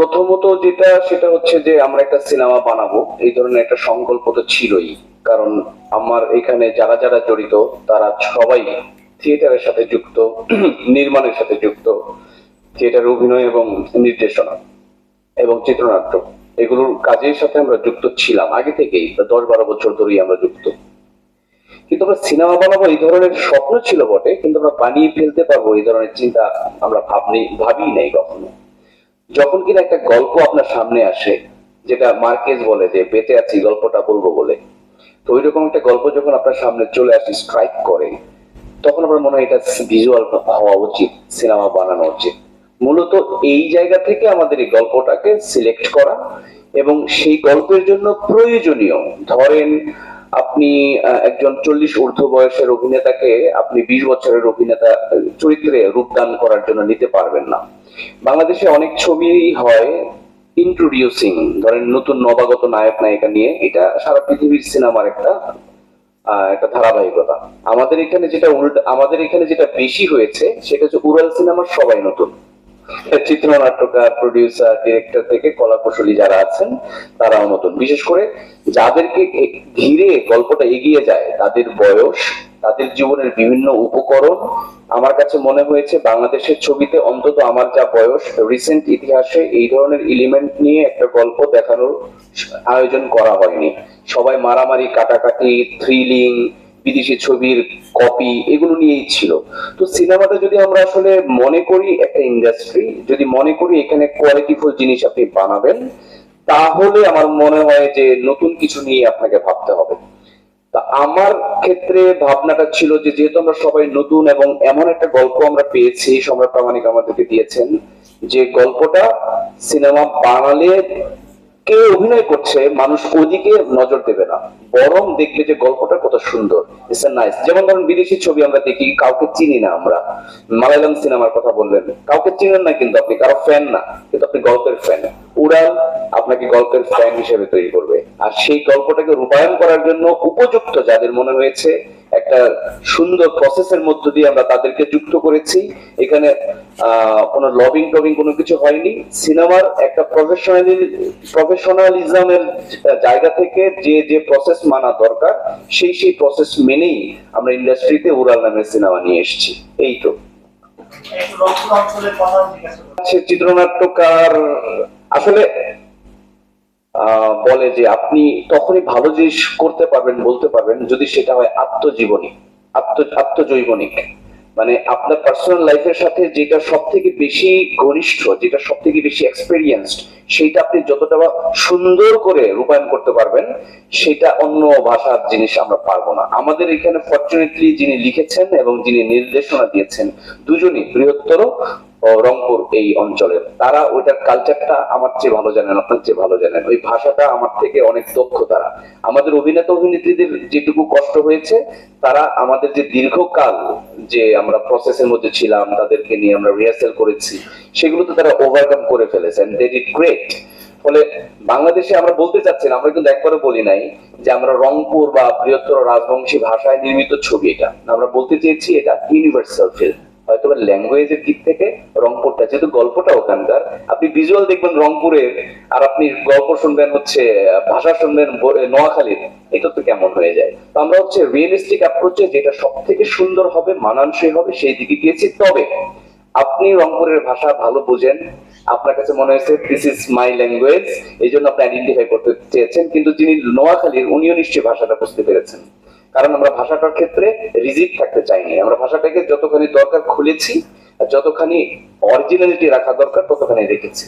প্রথমত যেটা, সেটা হচ্ছে যে আমরা একটা সিনেমা বানাবো। এই ধরনের একটা সংকল্প তো ছিলই। কারণ আমার এখানে যারা যারা জড়িত, তারা সবাই থিয়েটারের সাথে যুক্ত, নির্মাণের সাথে যুক্ত, থিয়েটার অভিনয় এবং নির্দেশনা এবং চিত্রনাট্য। এগুলোর কাজের সাথে আমরা যুক্ত ছিলাম আগে থেকেই, দশ বারো বছর ধরেই আমরা যুক্ত। কিন্তু আমরা সিনেমা বানাবো এই ধরনের স্বপ্ন ছিল বটে, কিন্তু আমরা বানিয়ে ফেলতে পারব এই ধরনের চিন্তা আমরা ভাবনি ভাবি নাই কখনো। যখন কিনা একটা গল্প আপনার সামনে আসে, যেটা মার্কেজ বলে যে বেঁচে আছি, গল্পটা বলব বলে। তো ওই রকম একটা গল্প যখন আপনার সামনে চলে আসে স্ট্রাইক করে, তখন আমার মনে হয় এটা ভিজুয়াল হওয়া উচিত সিনেমা বানানো উচিত। মূলত এই জায়গা থেকে আমাদের এই গল্পটাকে সিলেক্ট করা এবং সেই গল্পের জন্য প্রয়োজনীয়। ধরেন, আপনি একজন চল্লিশ ঊর্ধ্ব বয়সের অভিনেতাকে আপনি বিশ বছরের অভিনেতা, চরিত্রে রূপদান করার জন্য নিতে পারবেন না। বাংলাদেশে অনেক ছবি হয় ইন্ট্রোডিউসিং ধরেন নতুন নবাগত নায়ক, নায়িকা নিয়ে। এটা সারা পৃথিবীর সিনেমার একটা একটা ধারাবাহিকতা। আমাদের এখানে যেটা আমাদের এখানে যেটা বেশি হয়েছে, সেটা হচ্ছে উড়াল সিনেমার সবাই নতুন। চিত্রনাট্যকার প্রডিউসার ডিরেক্টর থেকে কলা কুশলী যারা আছেন, তারাও নতুন। বিশেষ করে যাদেরকে ঘিরে গল্পটা এগিয়ে যায়, তাদের বয়স তাদের জীবনের বিভিন্ন উপকরণ। আমার কাছে মনে হয়েছে, বাংলাদেশের ছবিতে অন্তত আমার যা বয়স রিসেন্ট ইতিহাসে এই ধরনের এলিমেন্ট নিয়ে একটা গল্প দেখানোর আয়োজন করা হয়নি। সবাই মারামারি, কাটাকাটি থ্রিলিং বিদেশি ছবির কপি এগুলো নিয়েই ছিল। তো সিনেমাটা যদি আমরা আসলে মনে করি, একটা ইন্ডাস্ট্রি যদি মনে করি এখানে কোয়ালিটিফুল জিনিস আপনি বানাবেন, তাহলে আমার মনে হয় যে নতুন কিছু নিয়ে আপনাকে ভাবতে হবে। তা আমার ক্ষেত্রে ভাবনাটা ছিল যে যেহেতু আমরা সবাই নতুন এবং এমন একটা গল্প আমরা পেয়েছি, সম্রাট প্রামাণিক আমাদেরকে দিয়েছেন, যে গল্পটা সিনেমা বানালে কে অভিনয় করছে মানুষ ওদিকে নজর দেবে না। বরং দেখবে যে গল্পটা কত সুন্দর ইটস নাইস যেমন ধরুন বিদেশি ছবি আমরা দেখি, কাউকে চিনি না আমরা। মালায়ালাম সিনেমার কথা বললেন, কাউকে চিনেন না কিন্তু আপনি, কারও ফ্যান না, কিন্তু আপনি গল্পের ফ্যান উড়াল আপনাকে গল্পের ফ্যান হিসেবে তৈরি করবে। আর সেই গল্পটাকে রূপায়ণ করার জন্য উপযুক্ত যাদের মনে হয়েছে একটা সুন্দর প্রসেসের মধ্য দিয়ে আমরা তাদেরকে যুক্ত করেছি। এখানে কোনো লবিং টবিং কোনো কিছু হয়নি। সিনেমার একটা প্রফেশনালি প্রফেশনালিজমের জায়গা থেকে যে যে প্রসেস মানা দরকার সেই সেই প্রসেস মেনেই আমরা ইন্ডাস্ট্রিতে উড়াল নামের সিনেমা নিয়ে এসেছি। এই তো। সে চিত্রনাট্যকার আসলে বলে যে আপনি তখনই ভালো জিনিস করতে পারবেন, বলতে পারবেন, যদি সেটা হয় আত্মজীবনী, আত্ম, আত্মজৈবনিক। মানে আপনার পার্সোনাল লাইফের সাথে যেটা সব থেকে বেশি ঘনিষ্ঠ, যেটা সব থেকে বেশি এক্সপেরিয়েন্সড সেইটা আপনি যতটা সুন্দর করে রূপায়ণ করতে পারবেন, সেটা অন্য ভাষার জিনিস আমরা পারব না। আমাদের এখানে ফর্চুনেটলি যিনি লিখেছেন এবং যিনি নির্দেশনা দিয়েছেন, দুজনই বৃহত্তর রংপুর এই অঞ্চলের তারা ওইটার কালচারটা আমার চেয়ে ভালো জানেন, আপনার চেয়ে ভালো জানেন। ওই ভাষাটা আমার থেকে অনেক দক্ষ তারা। আমাদের অভিনেতা অভিনেত্রীদের যেটুকু কষ্ট হয়েছে, তারা আমাদের যে দীর্ঘকাল যে আমরা প্রসেসের মধ্যে ছিলাম, তাদেরকে নিয়ে আমরা রিহার্সেল করেছি সেগুলো তো তারা ওভারকাম করে ফেলেছেন দে ডিড গ্রেট ফলে বাংলাদেশে আমরা বলতে চাচ্ছি আমরা কিন্তু একবারও বলি নাই যে আমরা রংপুর বা বৃহত্তর রাজবংশী ভাষায় নির্মিত ছবি এটা। আমরা বলতে চেয়েছি এটা ইউনিভার্সাল ফিল্ম হয়তো বা ল্যাঙ্গুয়েজের দিক থেকে রংপুরটা, যেহেতু গল্পটা ওখানকার, আপনি ভিজুয়াল দেখবেন রংপুরের আর আপনি গল্প শুনবেন হচ্ছে, ভাষা শুনবেন নোয়াখালীর এটা তো কেমন হয়ে যায়? তো আমরা হচ্ছে রিয়েলিস্টিক অ্যাপ্রোচে যেটা সব থেকে সুন্দর হবে, মানানসই হবে, সেই দিকে গিয়েছি। তবে আপনি রংপুরের ভাষা ভালো বুঝেন। আপনার কাছে মনে হয়েছে দিস ইজ মাই ল্যাঙ্গুয়েজ এই জন্য আপনি আইডেন্টিফাই করতে চেয়েছেন। কিন্তু যিনি নোয়াখালীর, উনিও নিশ্চয়ই ভাষাটা বুঝতে পেরেছেন। কারণ আমরা ভাষাটার ক্ষেত্রে রিজিক থাকতে চাইনি। আমরা ভাষাটাকে যতখানি দরকার খুলেছি, আর যতখানি অরিজিনালিটি রাখা দরকার, ততখানি রেখেছি।